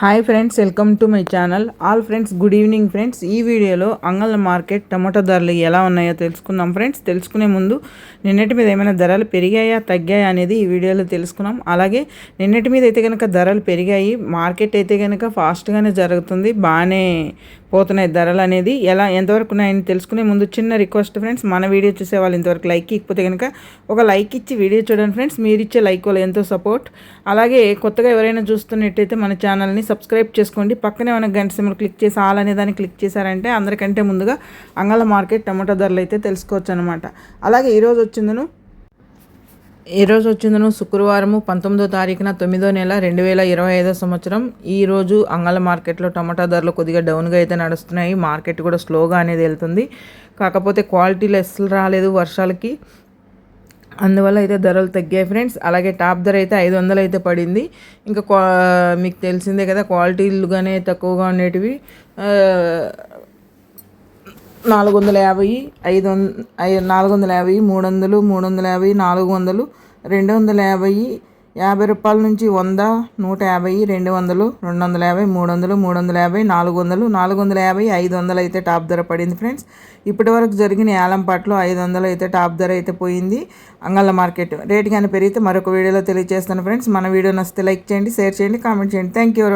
Hi friends welcome to my channel all friends good evening friends ఈ వీడియోలో అంగళ్ళ market tomato ధరలు ఎలా ఉన్నాయో తెలుసుకుందాం ఫ్రెండ్స్ తెలుసుకునే ముందు నిన్నటి మీద ఏమైనా ధరలు పెరిగాయా తగ్గాయా అనేది ఈ వీడియోలో తెలుసుకున్నాం. అలాగే నిన్నటి మీద అయితే కనుక ధరలు పెరిగాయి మార్కెట్ అయితే కనుక ఫాస్ట్గానే జరుగుతుంది బాగానే పోతున్నాయి ధరలు అనేది ఎలా ఎంతవరకు ఉన్నాయని తెలుసుకునే ముందు చిన్న రిక్వెస్ట్ ఫ్రెండ్స్ మన వీడియో చూసే వాళ్ళు ఇంతవరకు లైక్ ఇకపోతే కనుక ఒక లైక్ ఇచ్చి వీడియో చూడండి ఫ్రెండ్స్ మీరు ఇచ్చే లైక్ వల్ల ఎంతో సపోర్ట్ అలాగే కొత్తగా ఎవరైనా చూస్తున్నట్టయితే మన ఛానల్ని సబ్స్క్రైబ్ చేసుకోండి. పక్కనే మన గంట సిమ్లు క్లిక్ చేసి ఆల్ అనే దాన్ని క్లిక్ చేశారంటే అందరికంటే ముందుగా అంగళ మార్కెట్ టమాటో ధరలు అయితే తెలుసుకోవచ్చు అనమాట అలాగే ఈరోజు వచ్చిందను ఈరోజు వచ్చిందను శుక్రవారము పంతొమ్మిదో తారీఖున తొమ్మిదో నెల రెండు వేల ఇరవై ఐదో సంవత్సరం. ఈరోజు అంగళ మార్కెట్లో టమాటా ధరలు కొద్దిగా డౌన్గా అయితే నడుస్తున్నాయి. మార్కెట్ కూడా స్లోగా అనేది వెళ్తుంది. కాకపోతే క్వాలిటీ లెస్లు రాలేదు వర్షాలకి. అందువల్ల అయితే ధరలు తగ్గాయి ఫ్రెండ్స్. అలాగే టాప్ ధర అయితే ఐదు వందలు అయితే పడింది. ఇంకా క్వా మీకు తెలిసిందే కదా క్వాలిటీలుగానే తక్కువగా ఉండేటివి. నాలుగు వందల యాభై ఐదు వంద నాలుగు వందల యాభై మూడు వందలు మూడు వందల యాభై నాలుగు వందలు రెండు వందల యాభై యాభై రూపాయల నుంచి వంద నూట యాభై రెండు వందలు రెండు వందల యాభై మూడు వందలు మూడు వందల యాభై నాలుగు వందలు నాలుగు వందల యాభై ఐదు వందలు అయితే టాప్ ధర పడింది ఫ్రెండ్స్. ఇప్పటి వరకు జరిగిన ఏలంపాట్లో ఐదు వందలు అయితే టాప్ ధర అయితే పోయింది అంగళ్ళ మార్కెట్. రేటు కానీ పెరిగితే మరొక వీడియోలో తెలియజేస్తాను ఫ్రెండ్స్. మన వీడియో నచ్చితే లైక్ చేయండి షేర్ చేయండి కామెంట్ చేయండి. Thank you